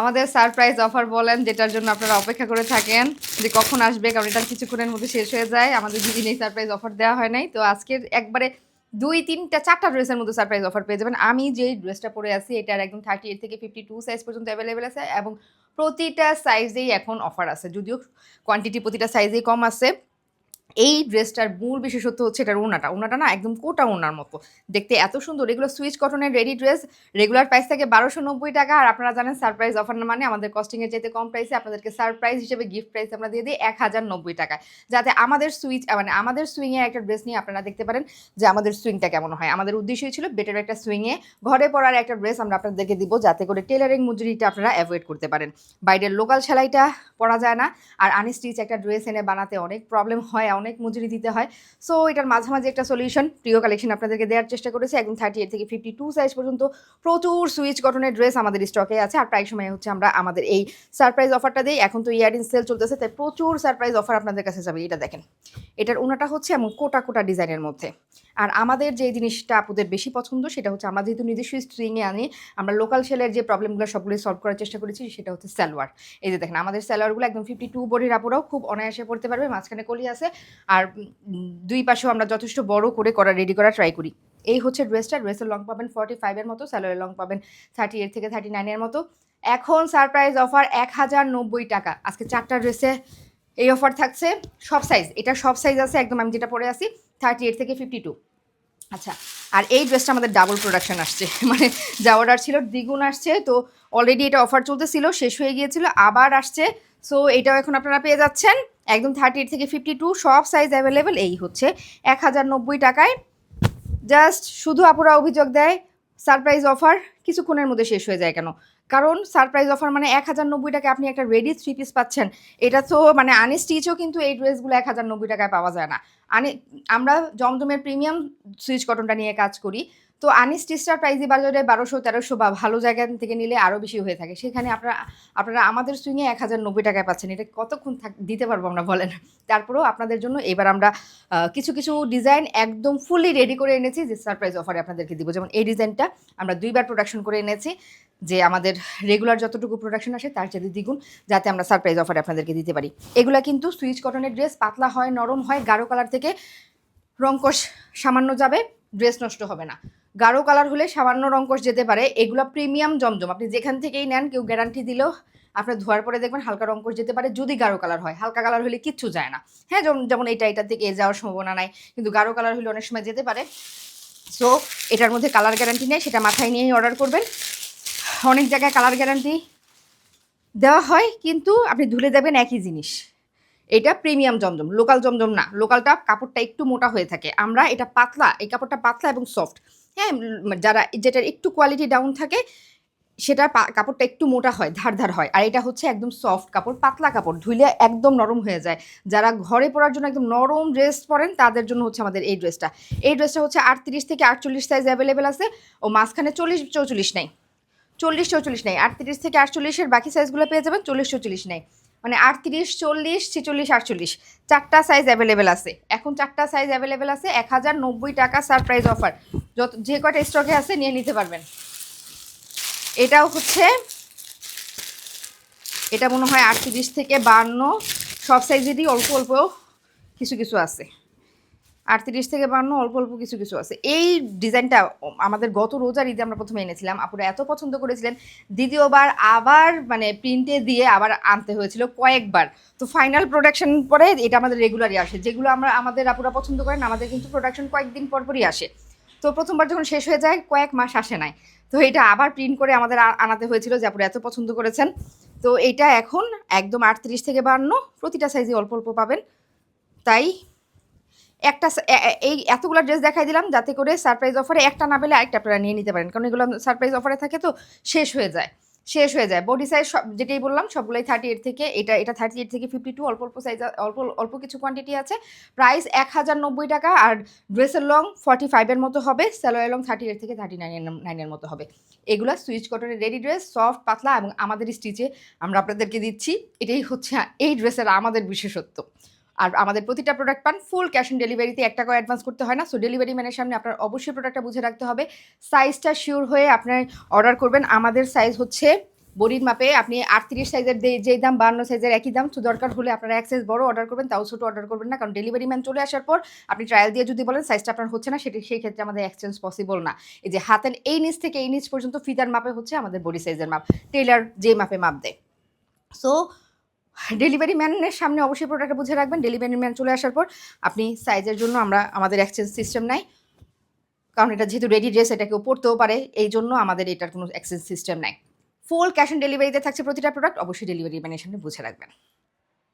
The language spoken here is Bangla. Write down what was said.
আমাদের সারপ্রাইজ অফার বলেন, যেটার জন্য আপনারা অপেক্ষা করে থাকেন যে কখন আসবে, কারণ এটা কিছুক্ষণের মধ্যে শেষ হয়ে যায়। আমাদের দুদিন এই সারপ্রাইজ অফার দেওয়া হয় নাই। তো আজকের একবারে দুই, তিনটা, চারটা ড্রেসের মধ্যে সারপ্রাইজ অফার পেয়ে যাবেন। আমি যেই ড্রেসটা পরে আছি, এটার একদম থার্টি এইট থেকে ফিফটি টু সাইজ পর্যন্ত অ্যাভেলেবেল আছে এবং প্রতিটা সাইজেই এখন অফার আছে। যদিও কোয়ান্টিটি প্রতিটা সাইজেই কম আছে। এই ড্রেসটার মূল বিশেষত্ব হচ্ছে এটার ওনাটা ওনাটা না একদম কোটা ওনার মতো। দেখতে এত সুন্দর। এগুলো সুইচ কটনের রেডি ড্রেস। রেগুলার প্রাইস থাকে বারোশো নব্বই টাকা। আর আপনারা জানেন সারপ্রাইজ অফার মানে আমাদের কস্টিংয়ের চাইতে কম প্রাইসে আপনাদেরকে সারপ্রাইজ হিসেবে গিফট প্রাইস আমরা দিয়ে দিই এক হাজার নব্বই টাকা যাতে আমাদের সুইচ মানে আমাদের সুইংয়ের একটা ড্রেস নিয়ে আপনারা দেখতে পারেন যে আমাদের সুইংটা কেমন হয়। আমাদের উদ্দেশ্যই ছিল বেটার একটা সুইংয়ে ঘরে পড়ার একটা ড্রেস আমরা আপনাদেরকে দিব যাতে করে টেলারিং মজুরিটা আপনারা অ্যাভয়েড করতে পারেন। বাইরের লোকাল সেলাইটা পরা যায় না। আর আনস্টিচ একটা ড্রেস এনে বানাতে অনেক প্রবলেম হয় অনেক মজুরি দিতে হয়। সো এটার মাঝামাঝি একটা সলিউশন প্রিয় কালেকশন আপনাদেরকে দেওয়ার চেষ্টা করেছি। একদম থার্টি এইট থেকে ফিফটি টু সাইজ পর্যন্ত প্রচুর সুইচ কটনের ড্রেস আমাদের স্টকে আছে। আর প্রায় সময় হচ্ছে আমরা আমাদের এই সারপ্রাইজ অফারটা দিই। এখন তো ইয়ারিং সেল চলতেছে, তাই প্রচুর সারপ্রাইজ অফার আপনাদের কাছে যাবে, এটা দেখেন। এটার ওনাটা হচ্ছে এমন কোটা কোটা ডিজাইনের মধ্যে। আর আমাদের যে জিনিসটা আপুদের বেশি পছন্দ, সেটা হচ্ছে আমরা যেহেতু নিজস্ব স্ট্রিংয়ে আনি, আমরা লোকাল সেলের যে প্রবলেমগুলো সবগুলো সলভ করার চেষ্টা করেছি, সেটা হচ্ছে সালোয়ার। এই যে দেখেন, আমাদের সালোয়ারগুলো একদম ফিফটি টু বডির আপুরাও খুব অনায়াসে পড়তে পারবে, মাঝখানে কলি আছে। আর দুই পাশেও আমরা যথেষ্ট বড় করে করা রেডি করা ট্রাই করি। এই হচ্ছে ড্রেসটা ড্রেসের লং পাবেন ফর্টি ফাইভের মতো স্যালোয়ারের লং পাবেন থার্টি এইট থেকে থার্টি নাইনের মতো। এখন সারপ্রাইজ অফার এক হাজার নব্বই টাকা। আজকে চারটা ড্রেসে এই অফার থাকছে। সব সাইজ এটা সব সাইজ আছে, একদম আমি যেটা পরে আছি থার্টি এইট থেকে ফিফটি টু আচ্ছা আর এই ড্রেসটা আমাদের ডাবল প্রোডাকশন আসছে। মানে যা অর্ডার ছিল, দ্বিগুণ আসছে। তো অলরেডি এটা অফার চলতেছিল, শেষ হয়ে গিয়েছিল, আবার আসছে। সো এটাও এখন আপনারা পেয়ে যাচ্ছেন। একদম থার্টি এইট থেকে ফিফটি টু সব সাইজ অ্যাভেলেবেল এই হচ্ছে এক হাজার নব্বই টাকায়। জাস্ট শুধু আপুরা অভিযোগ দেয় সারপ্রাইজ অফার কিছুক্ষণের মধ্যে শেষ হয়ে যায় কেন? কারণ সারপ্রাইজ অফার মানে এক হাজার নব্বই টাকায় আপনি একটা রেডি থ্রি পিস পাচ্ছেন। এটা তো মানে আনস্টিচও কিন্তু এই ড্রেসগুলো এক হাজার নব্বই টাকায় পাওয়া যায় না। আনে আমরা জমজমের প্রিমিয়াম সুইচ কটনটা নিয়ে কাজ করি। তো আনস্টিচটার প্রাইসই বাজারে বারোশো, তেরোশো বা ভালো জায়গা থেকে নিলে আরও বেশি হয়ে থাকে। সেখানে আপনারা আপনারা আমাদের সুইংয়ে এক হাজার নব্বই টাকায় পাচ্ছেন। এটা কতক্ষণ থাক, দিতে পারব আমরা বলেন। তারপরেও আপনাদের জন্য এবার আমরা কিছু কিছু ডিজাইন একদম ফুলি রেডি করে এনেছি যে সারপ্রাইজ অফারে আপনাদেরকে দিব। যেমন এই ডিজাইনটা আমরা দুইবার প্রোডাকশন করে এনেছি, যে আমাদের রেগুলার যতটুকু প্রোডাকশন আসে তার চেয়ে দ্বিগুণ, যাতে আমরা সারপ্রাইজ অফারে আপনাদেরকে দিতে পারি। এগুলা কিন্তু সুইচ কটনের ড্রেস পাতলা হয়, নরম হয়, গাঢ় কালার থেকে রঙ্কশ সামান্য যাবে ড্রেস নষ্ট হবে না। গাঢ় কালার হলে সামান্য রঙ্কশ যেতে পারে। এগুলো প্রিমিয়াম জমজম। আপনি যেখান থেকেই নেন, কেউ গ্যারান্টি দিলেও আপনার ধোয়ার পরে দেখবেন হালকা রঙ্কশ যেতে পারে, যদি গাঢ় কালার হয়। হালকা কালার হলে কিচ্ছু যায় না। হ্যাঁ যেমন যেমন এটা এটা থেকে যাওয়ার সম্ভাবনা নাই। কিন্তু গাঢ় কালার হলে অনেক সময় যেতে পারে। সো এটার মধ্যে কালার গ্যারান্টি নেই, সেটা মাথায় নিয়েই অর্ডার করবেন। অনেক জায়গায় কালার গ্যারান্টি দেওয়া হয়, কিন্তু আপনি ধুলে দেবেন একই জিনিস। এটা প্রিমিয়াম জমজম লোকাল জমজম না। লোকালটা কাপড়টা একটু মোটা হয়ে থাকে। আমরা এটা পাতলা, এই কাপড়টা পাতলা এবং সফট হ্যাঁ যারা যেটার একটু কোয়ালিটি ডাউন থাকে, সেটা কাপড়টা একটু মোটা হয় ধার ধার হয়। আর এটা হচ্ছে একদম সফট কাপড়, পাতলা কাপড়, ধুইলে একদম নরম হয়ে যায়। যারা ঘরে পরার জন্য একদম নরম ড্রেস পরেন, তাদের জন্য হচ্ছে আমাদের এই ড্রেসটা এই ড্রেসটা হচ্ছে আটত্রিশ থেকে আটচল্লিশ সাইজ অ্যাভেলেবেল আছে। ও মাঝখানে চল্লিশ চৌচল্লিশ নেই। চল্লিশ চৌচল্লিশ নেই। আটত্রিশ থেকে আটচল্লিশের বাকি সাইজগুলো পেয়ে যাবেন, চল্লিশ চৌচল্লিশ নেই। মানে আটত্রিশ, চল্লিশ, ছেচল্লিশ, আটচল্লিশ। চারটা সাইজ অ্যাভেলেবেল আছে। এখন চারটা সাইজ অ্যাভেলেবেল আছে, এক হাজার নব্বই টাকা সারপ্রাইজ অফার যত, যে কটা স্টকে আছে নিয়ে নিতে পারবেন। এটাও হচ্ছে, এটা মনে হয় আটত্রিশ থেকে বান্ন। সব সাইজেরই অল্প অল্প কিছু কিছু আছে। আটত্রিশ থেকে বান্ন, অল্প অল্প কিছু কিছু আছে। এই ডিজাইনটা আমাদের গত রোজার ঈদে আমরা প্রথমে এনেছিলাম। আপুরা এত পছন্দ করেছিলেন। দ্বিতীয়বার আবার মানে প্রিন্টে দিয়ে আবার আনতে হয়েছিল কয়েকবার। তো ফাইনাল প্রোডাকশন পরে এটা আমাদের রেগুলারই আসে। যেগুলো আমরা, আমাদের আপুরা পছন্দ করেন, আমাদের কিন্তু প্রোডাকশন কয়েকদিন পর পরই আসে। তো প্রথমবার যখন শেষ হয়ে যায়, কয়েক মাস আসে নাই। তো এটা আবার প্রিন্ট করে আমাদের আনাতে হয়েছিল যে আপুরা এত পছন্দ করেছেন। তো এটা এখন একদম আটত্রিশ থেকে বান্ন, প্রতিটা সাইজে অল্প অল্প পাবেন। তাই একটা এই এতগুলো ড্রেস দেখাই দিলাম যাতে করে সারপ্রাইজ অফারে একটা না পেলে আরেকটা আপনারা নিয়ে নিতে পারেন। কারণ এগুলো সারপ্রাইজ অফারে থাকে তো, শেষ হয়ে যায়। শেষ হয়ে যায়। বডি সাইজ সব যেটাই বললাম, সবগুলোই থার্টি এইট থেকে, এটা এটা থার্টি এইট থেকে ফিফটি টু অল্প অল্প সাইজ অল্প অল্প কিছু কোয়ান্টিটি আছে। প্রাইস এক হাজার নব্বই টাকা, আর ড্রেসের লং ফর্টি ফাইভের মতো হবে স্যালোয়ার লং থার্টি এইট থেকে থার্টি নাইনের নাইনের মতো হবে। এগুলো সুইচ কটনের রেডি ড্রেস সফট পাতলা এবং আমাদের স্টিচে আমরা আপনাদেরকে দিচ্ছি। এটাই হচ্ছে এই ড্রেসের আমাদের বিশেষত্ব। আর আমাদের প্রতিটা প্রোডাক্ট পান ফুল ক্যাশ অন ডেলিভারিতে এক টাকা অ্যাডভান্স করতে হয় না। সো ডেলিভারি ম্যানের সামনে আপনার অবশ্যই প্রোডাক্টটা বুঝে রাখতে হবে। সাইজটা শিওর হয়ে আপনার অর্ডার করবেন। আমাদের সাইজ হচ্ছে বডির মাপে আপনি আটত্রিশ সাইজের যেই দাম, বান্ন সাইজের একই দাম। তো দরকার হলে আপনারা এক সাইজ বড় অর্ডার করবেন, তাও ছোটো অর্ডার করবেন না। কারণ ডেলিভারি ম্যান চলে আসার পর আপনি ট্রায়াল দিয়ে যদি বলেন সাইজটা আপনার হচ্ছে না, সেটি সেই ক্ষেত্রে আমাদের এক্সচেঞ্জ পসিবল না। এই যে হাতের এই নিচ থেকে এই নিচ পর্যন্ত ফিতার মাপে হচ্ছে আমাদের বডি সাইজের মাপ। টেলার যে মাপে মাপ দেয়। সো ডেলিভারি ম্যানের সামনে অবশ্যই প্রোডাক্টটা বুঝে রাখবেন। ডেলিভারি ম্যান চলে আসার পর আপনি সাইজের জন্য আমরা, আমাদের এক্সচেঞ্জ সিস্টেম নাই। কারণ এটা যেহেতু রেডি ড্রেস এটা কেউ পড়তেও পারে। এই জন্য আমাদের এটার কোনো এক্সচেঞ্জ সিস্টেম নাই। ফুল ক্যাশ অন ডেলিভারিতে থাকছে প্রতিটা প্রোডাক্ট অবশ্যই ডেলিভারি ম্যানের সামনে বুঝে রাখবেন।